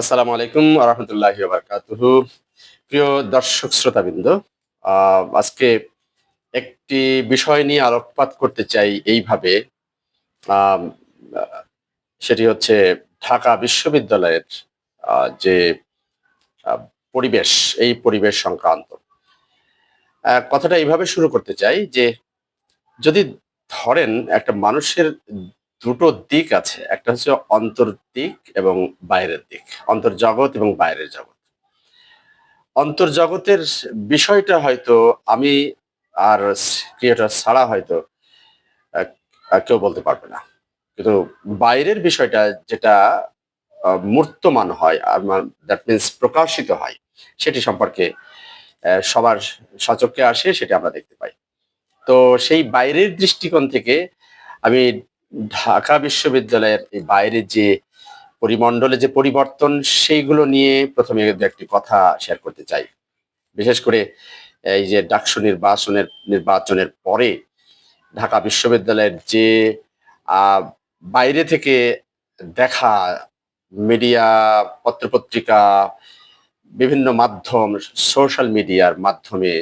আসসালামু আলাইকুম রহমতুল্লাহ বারকাতুহু প্রিয় দর্শক শ্রোতাবৃন্দ আজকে একটি বিষয় নিয়ে আলোকপাত করতে চাই এইভাবে। সেটি হচ্ছে ঢাকা বিশ্ববিদ্যালয়ের যে পরিবেশ, এই পরিবেশ সংক্রান্ত। কথাটা এইভাবে শুরু করতে চাই যে, যদি ধরেন একটা মানুষের দুটো দিক আছে। একটা হচ্ছে অন্তর দিক এবং বাইরের দিক। অন্তর্জগৎ এবং বাইরের জগৎ। অন্তর্জগতের বিষয়টা হয়তো আমি আর ক্রিয়েটর ছাড়া হয়তো কেউ বলতে পারবে না। কিন্তু বাইরের বিষয়টা যেটা মূর্তমান হয় দ্যাট মিনস প্রকাশিত হয়, সেটি সম্পর্কে সবার সচক্ষে আসে, সেটা আমরা দেখতে পাই। তো সেই বাইরের দৃষ্টিকোণ থেকে আমি ঢাকা বিশ্ববিদ্যালয়ের এই বাইরের যে পরিমণ্ডলে যে পরিবর্তন, সেইগুলো নিয়ে প্রথমে একটি কথা শেয়ার করতে চাই। বিশেষ করে এই যে ডাকসু নির্বাচনের নির্বাচনের পরে ঢাকা বিশ্ববিদ্যালয়ের যে বাইরে থেকে দেখা মিডিয়া, পত্রপত্রিকা, বিভিন্ন মাধ্যম, সোশ্যাল মিডিয়ার মাধ্যমে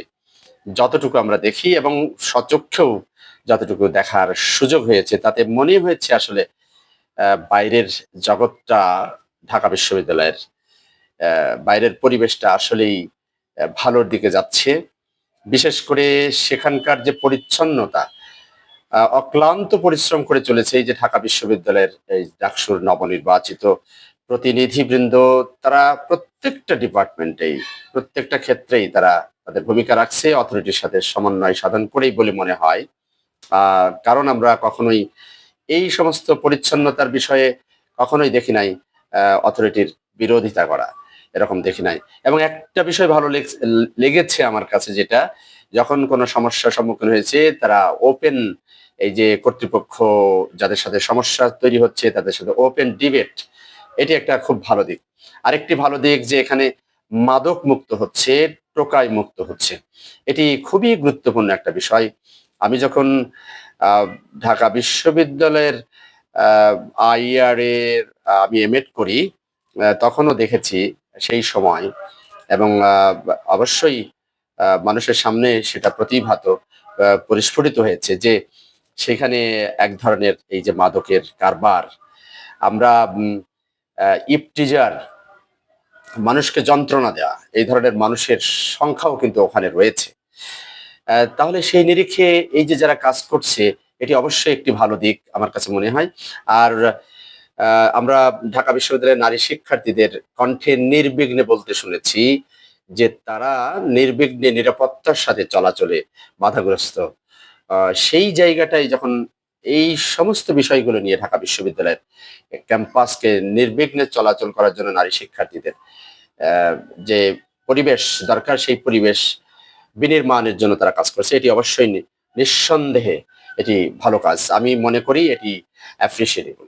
যতটুকু আমরা দেখি এবং সচক্ষেও যতটুকু দেখার সুযোগ হয়েছে, তাতে মনে হয়েছে আসলে বাইরের জগৎটা ঢাকা বিশ্ববিদ্যালয়ের বাইরের পরিবেশটা আসলেই ভালোর দিকে যাচ্ছে। বিশেষ করে সেখানকার যে পরিচ্ছন্নতা অক্লান্ত পরিশ্রম করে চলেছে এই যে ঢাকা বিশ্ববিদ্যালয়ের এই ডাকসুর নবনির্বাচিত প্রতিনিধিবৃন্দ, তারা প্রত্যেকটা ডিপার্টমেন্টেই, প্রত্যেকটা ক্ষেত্রেই তারা তাদের ভূমিকা রাখছে, অথরিটির সাথে সমন্বয় সাধন করেই বলে মনে হয়। কারণ আমরা কখনোই এই সমস্ত পরিচ্ছন্নতার বিষয়ে কখনোই দেখি নাই অথরিটির বিরোধিতা করা, এরকম দেখি নাই। এবং একটা বিষয় ভালো লেগ- লেগেছে আমার কাছে যেটা, যখন কোনো সমস্যার সম্মুখীন হয়েছে, তারা ওপেন এই যে কর্তৃপক্ষ যাদের সাথে সমস্যা তৈরি হচ্ছে, তাদের সাথে ওপেন ডিবেট এটি একটা খুব ভালো দিক। আরেকটি ভালো দিক যে এখানে মাদক মুক্ত হচ্ছে, টোকাই মুক্ত হচ্ছে। এটি খুবই গুরুত্বপূর্ণ একটা বিষয়। আমি যখন ঢাকা বিশ্ববিদ্যালয়ের আইআর এর আহ, আমি এমএড করি তখনও দেখেছি সেই সময় এবং অবশ্যই মানুষের সামনে সেটা প্রতিভাত পরিস্ফুটিত হয়েছে যে সেখানে এক ধরনের এই যে মাদকের কারবার আমরা ইপটিজার মানুষকে যন্ত্রণা দেওয়া এই ধরনের মানুষের সংখ্যাও কিন্তু ওখানে রয়েছে। তাহলে সেই নিরিখে এই যে যারা কাজ করছে, এটি অবশ্যই একটি ভালো দিক আমার কাছে মনে হয়। আর আমরা ঢাকা বিশ্ববিদ্যালয়ের নারী শিক্ষার্থীদের কণ্ঠে নির্বিঘ্নে বলতে শুনেছি যে তারা নির্বিঘ্নে নিরাপত্তার সাথে চলাচলে বাধাগ্রস্ত। সেই জায়গাটাই যখন এই সমস্ত বিষয়গুলো নিয়ে ঢাকা বিশ্ববিদ্যালয়ের ক্যাম্পাসকে নির্বিঘ্নে চলাচল করার জন্য নারী শিক্ষার্থীদের যে পরিবেশ দরকার, সেই পরিবেশ বিনির্মাণের জন্য তারা কাজ করছে। এটি অবশ্যই নিঃসন্দেহে এটি ভালো কাজ। আমি মনে করি এটি অ্যাপ্রিসিয়েটেবল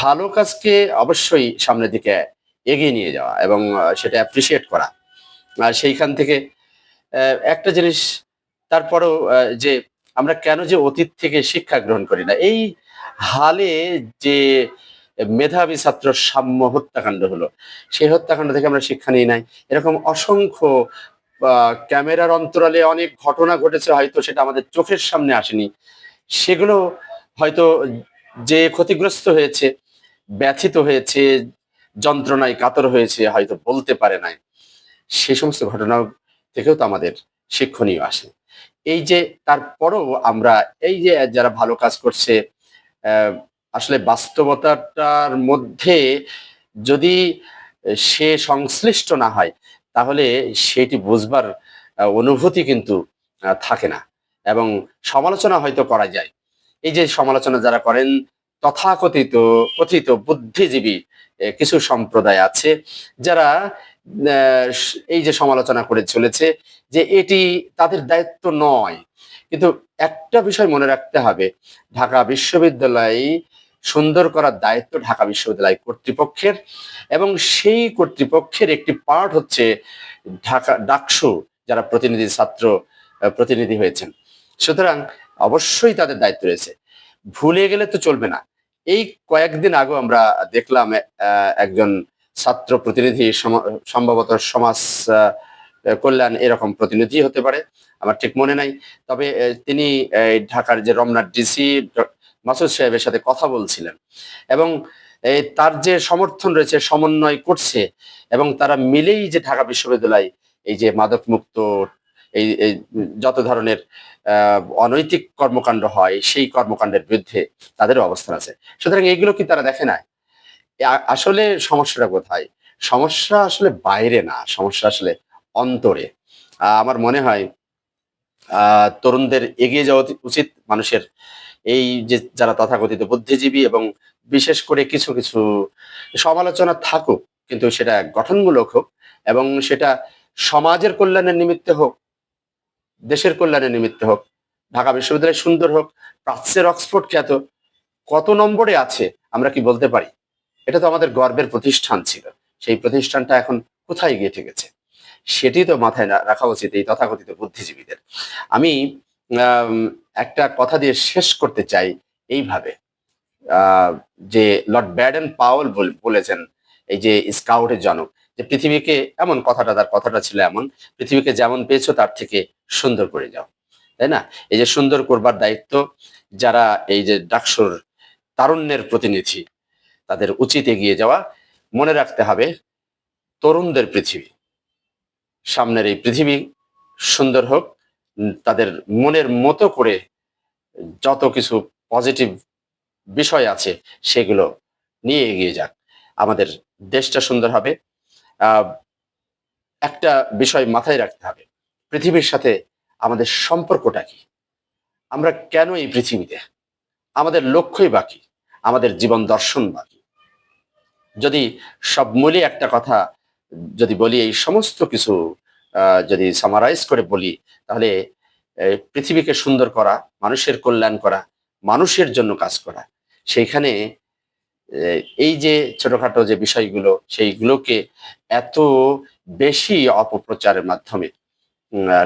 ভালো কাজকে অবশ্যই সামনের দিকে এগিয়ে নিয়ে যাওয়া এবং সেটা অ্যাপ্রিসিয়েট করা। আর সেইখান থেকে একটা জিনিস, তারপরেও যে আমরা কেন যে অতীত থেকে শিক্ষা গ্রহণ করি না, এই হালে যে মেধাবী ছাত্র সাম্য হত্যাকাণ্ড হলো, সেই হত্যাকাণ্ড থেকে আমরা শিক্ষা নিই নাই। এরকম অসংখ্য ক্যামেরার অন্তরালে অনেক ঘটনা ঘটেছে, হয়তো সেটা আমাদের চোখের সামনে আসেনি। সেগুলো হয়তো যে ক্ষতিগ্রস্ত হয়েছে, ব্যথিত হয়েছে, যন্ত্রণায় কাতর হয়েছে, হয়তো বলতে পারে নাই। সে সমস্ত ঘটনা থেকেও তো আমাদের শিক্ষণীয় আসে। এই যে তারপরও আমরা, এই যে যারা ভালো কাজ করছে আসলে বাস্তবতাটার মধ্যে যদি সে সংশ্লিষ্ট না হয় তাহলে সেটি বুঝবার অনুভূতি কিন্তু থাকে না এবং সমালোচনা হয়তো করা যায়। এই যে সমালোচনা যারা করেন, তথাকথিত, কথিত বুদ্ধিজীবী কিছু সম্প্রদায় আছে যারা এই যে সমালোচনা করে চলেছে যে এটি তাদের দায়িত্ব নয়। কিন্তু একটা বিষয় মনে রাখতে হবে, ঢাকা বিশ্ববিদ্যালয় সুন্দর করার দায়িত্ব ঢাকা বিশ্ববিদ্যালয় কর্তৃপক্ষের এবং সেই কর্তৃপক্ষের একটি পার্ট হচ্ছে ঢাকা ডাকসু যারা প্রতিনিধি ছাত্র প্রতিনিধি হয়েছেন। সুতরাং অবশ্যই তাদের দায়িত্ব রয়েছে। ভুলে গেলে তো চলবে না। এই কয়েকদিন আগেও আমরা দেখলাম একজন ছাত্র প্রতিনিধি সম- সম্ভবত সমাজ কল্যাণ এরকম প্রতিনিধি হতে পারে। আমার ঠিক মনে নাই। তবে তিনি ঢাকার যে রমনা ডিসি মাসুদ সাহেবের সাথে কথা বলছিলেন। এবং তার যে সমর্থন রয়েছে, সমন্বয় করছে, এবং তারা মিলেই যে ঢাকা বিশ্ববিদ্যালয়, এই যে মাদক মুক্ত, এই যত ধরনের অনৈতিক কর্মকাণ্ড হয়, সেই কর্মকাণ্ডের বিরুদ্ধে তাদেরও অবস্থান আছে। সুতরাং এইগুলো কি তারা দেখে না আসলে সমস্যাটা কোথায়? সমস্যা আসলে বাইরে না, সমস্যা আসলে অন্তরে। আমার মনে হয় তরুণদের এগিয়ে যাওয়া উচিত, মানুষের এই যে যারা তথাকথিত বুদ্ধিজীবী এবং বিশেষ করে কিছু কিছু সমালোচনা থাকুক কিন্তু সেটা গঠনমূলক হোক এবং সেটা সমাজের কল্যাণের নিমিত্তে হোক দেশের কল্যাণের নিমিত্তে হোক ঢাকা বিশ্ববিদ্যালয় সুন্দর হোক প্রাচ্যের অক্সফোর্ড খ্যাত কত নম্বরে আছে আমরা কি বলতে পারি? এটা তো আমাদের গর্বের প্রতিষ্ঠান ছিল। সেই প্রতিষ্ঠানটা এখন কোথায় গিয়ে ঠেকেছে? সেটি তো মাথায় রাখা উচিত এই তথাকথিত বুদ্ধিজীবীদের। আম, একটা কথা দিয়ে শেষ করতে চাই এইভাবে। যে লর্ড ব্যাডেন পাওয়েল বল- বলেছেন, এই যে স্কাউটের জনক, যে পৃথিবীকে এমন কথাটা, তার কথাটা ছিল এমন, পৃথিবীকে যেমন পেয়েছ তার থেকে সুন্দর করে যাও। তাই না? এই যে সুন্দর করবার দায়িত্ব, যারা এই যে ডাকসুর তারুণ্যের প্রতিনিধি, তাদের উচিত এগিয়ে যাওয়া। মনে রাখতে হবে, তরুণদের পৃথিবী, সামনের এই পৃথিবী সুন্দর হোক তাদের মনের মতো করে যত কিছু পজিটিভ বিষয় আছে সেগুলো নিয়ে এগিয়ে যাক। আমাদের দেশটা সুন্দর হবে। একটা বিষয় মাথায় রাখতে হবে। পৃথিবীর সাথে আমাদের সম্পর্কটা কি? আমরা কেন এই পৃথিবীতে? আমাদের লক্ষ্যই বাকি আমাদের জীবন দর্শন বাকি যদি সব মিলিয়ে একটা কথা যদি বলি, এই সমস্ত কিছু যদি সামারাইজ করে বলি, তাহলে পৃথিবীকে সুন্দর করা, মানুষের কল্যাণ করা, মানুষের জন্য কাজ করা, সেইখানে এই যে ছোটখাটো যে বিষয়গুলো, সেইগুলোকে এত বেশি অপপ্রচারের মাধ্যমে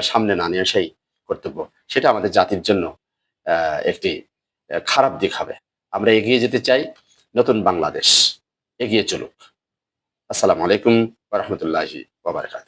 সামনে না নিয়ে আসাই কর্তব্য। সেটা আমাদের জাতির জন্য একটি খারাপ দিক হবে। আমরা এগিয়ে যেতে চাই, নতুন বাংলাদেশ এগিয়ে চলুক। আসসালামু আলাইকুম রহমতুল্লাহি ওবরাকাত